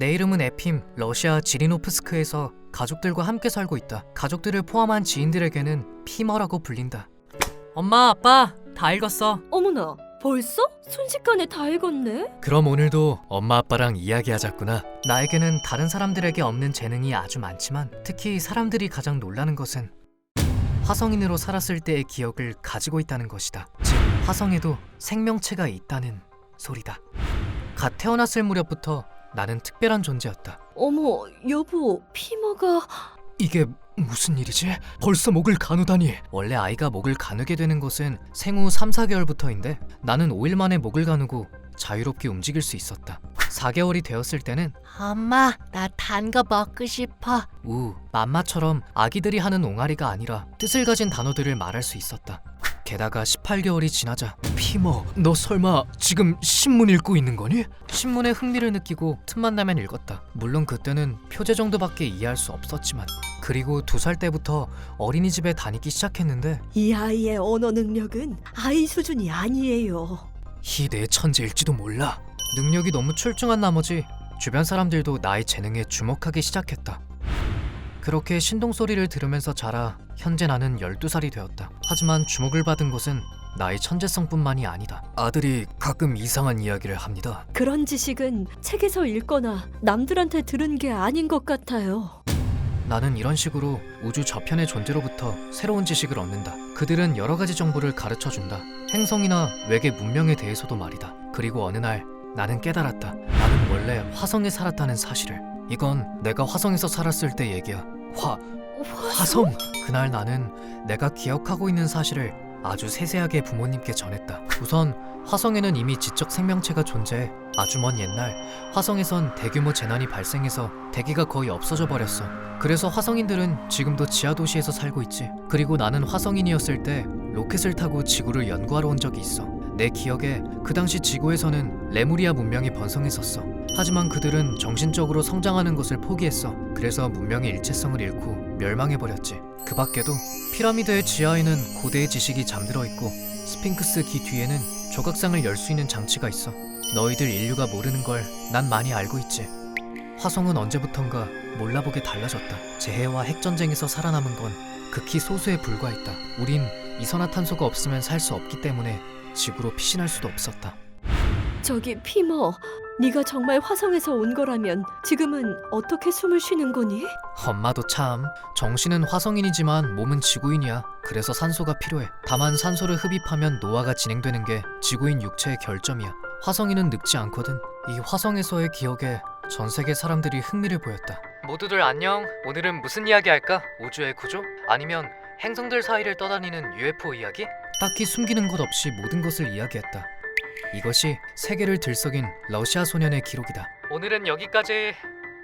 내 이름은 에핌, 러시아 지리노프스크에서 가족들과 함께 살고 있다. 가족들을 포함한 지인들에게는 피머라고 불린다. 엄마, 아빠, 다 읽었어. 어머나, 벌써? 순식간에 다 읽었네? 그럼 오늘도 엄마 아빠랑 이야기하자꾸나. 나에게는 다른 사람들에게 없는 재능이 아주 많지만 특히 사람들이 가장 놀라는 것은 화성인으로 살았을 때의 기억을 가지고 있다는 것이다. 즉, 화성에도 생명체가 있다는 소리다. 갓 태어났을 무렵부터 나는 특별한 존재였다. 어머, 여보, 피머가... 이게 무슨 일이지? 벌써 목을 가누다니. 원래 아이가 목을 가누게 되는 것은 생후 3, 4개월부터인데 나는 5일 만에 목을 가누고 자유롭게 움직일 수 있었다. 4개월이 되었을 때는 엄마, 나 단 거 먹고 싶어. 우, 맘마처럼 아기들이 하는 옹알이가 아니라 뜻을 가진 단어들을 말할 수 있었다. 게다가 18개월이 지나자 피머, 너 설마 지금 신문 읽고 있는 거니? 신문에 흥미를 느끼고 틈만 나면 읽었다. 물론 그때는 표제 정도밖에 이해할 수 없었지만 그리고 두 살 때부터 어린이집에 다니기 시작했는데 이 아이의 언어 능력은 아이 수준이 아니에요. 이내 천재일지도 몰라. 능력이 너무 출중한 나머지 주변 사람들도 나의 재능에 주목하기 시작했다. 그렇게 신동 소리를 들으면서 자라 현재 나는 12살이 되었다. 하지만 주목을 받은 것은 나의 천재성뿐만이 아니다. 아들이 가끔 이상한 이야기를 합니다. 그런 지식은 책에서 읽거나 남들한테 들은 게 아닌 것 같아요. 나는 이런 식으로 우주 저편의 존재로부터 새로운 지식을 얻는다. 그들은 여러 가지 정보를 가르쳐 준다. 행성이나 외계 문명에 대해서도 말이다. 그리고 어느 날 나는 깨달았다. 나는 원래 화성에 살았다는 사실을. 이건 내가 화성에서 살았을 때 얘기야. 화 화성. 그날 나는 내가 기억하고 있는 사실을 아주 세세하게 부모님께 전했다. 우선 화성에는 이미 지적 생명체가 존재해 아주 먼 옛날 화성에선 대규모 재난이 발생해서 대기가 거의 없어져 버렸어. 그래서 화성인들은 지금도 지하 도시에서 살고 있지. 그리고 나는 화성인이었을 때 로켓을 타고 지구를 연구하러 온 적이 있어. 내 기억에 그 당시 지구에서는 레무리아 문명이 번성했었어. 하지만 그들은 정신적으로 성장하는 것을 포기했어. 그래서 문명의 일체성을 잃고 멸망해 버렸지. 그 밖에도 피라미드의 지하에는 고대의 지식이 잠들어 있고 스핑크스 기 뒤에는 조각상을 열 수 있는 장치가 있어. 너희들 인류가 모르는 걸 난 많이 알고 있지. 화성은 언제부턴가 몰라보게 달라졌다. 재해와 핵전쟁에서 살아남은 건 극히 소수에 불과했다. 우린 이산화탄소가 없으면 살 수 없기 때문에 지구로 피신할 수도 없었다. 저기 피머, 네가 정말 화성에서 온 거라면 지금은 어떻게 숨을 쉬는 거니? 엄마도 참 정신은 화성인이지만 몸은 지구인이야. 그래서 산소가 필요해. 다만 산소를 흡입하면 노화가 진행되는 게 지구인 육체의 결점이야. 화성인은 늙지 않거든. 이 화성에서의 기억에 전 세계 사람들이 흥미를 보였다. 모두들 안녕. 오늘은 무슨 이야기 할까? 우주의 구조? 아니면 행성들 사이를 떠다니는 UFO 이야기? 딱히 숨기는 것 없이 모든 것을 이야기했다. 이것이 세계를 들썩인 러시아 소년의 기록이다. 오늘은 여기까지.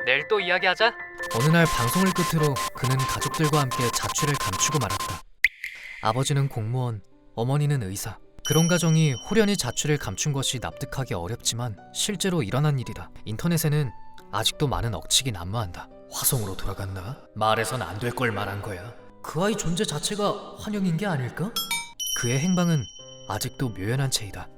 내일 또 이야기하자. 어느 날 방송을 끝으로 그는 가족들과 함께 자취를 감추고 말았다. 아버지는 공무원, 어머니는 의사. 그런 가정이 호련히 자취를 감춘 것이 납득하기 어렵지만 실제로 일어난 일이다. 인터넷에는 아직도 많은 억측이 난무한다. 화성으로 돌아갔나? 말해선 안 될 걸 말한 거야. 그 아이 존재 자체가 환영인 게 아닐까? 그의 행방은 아직도 묘연한 채이다.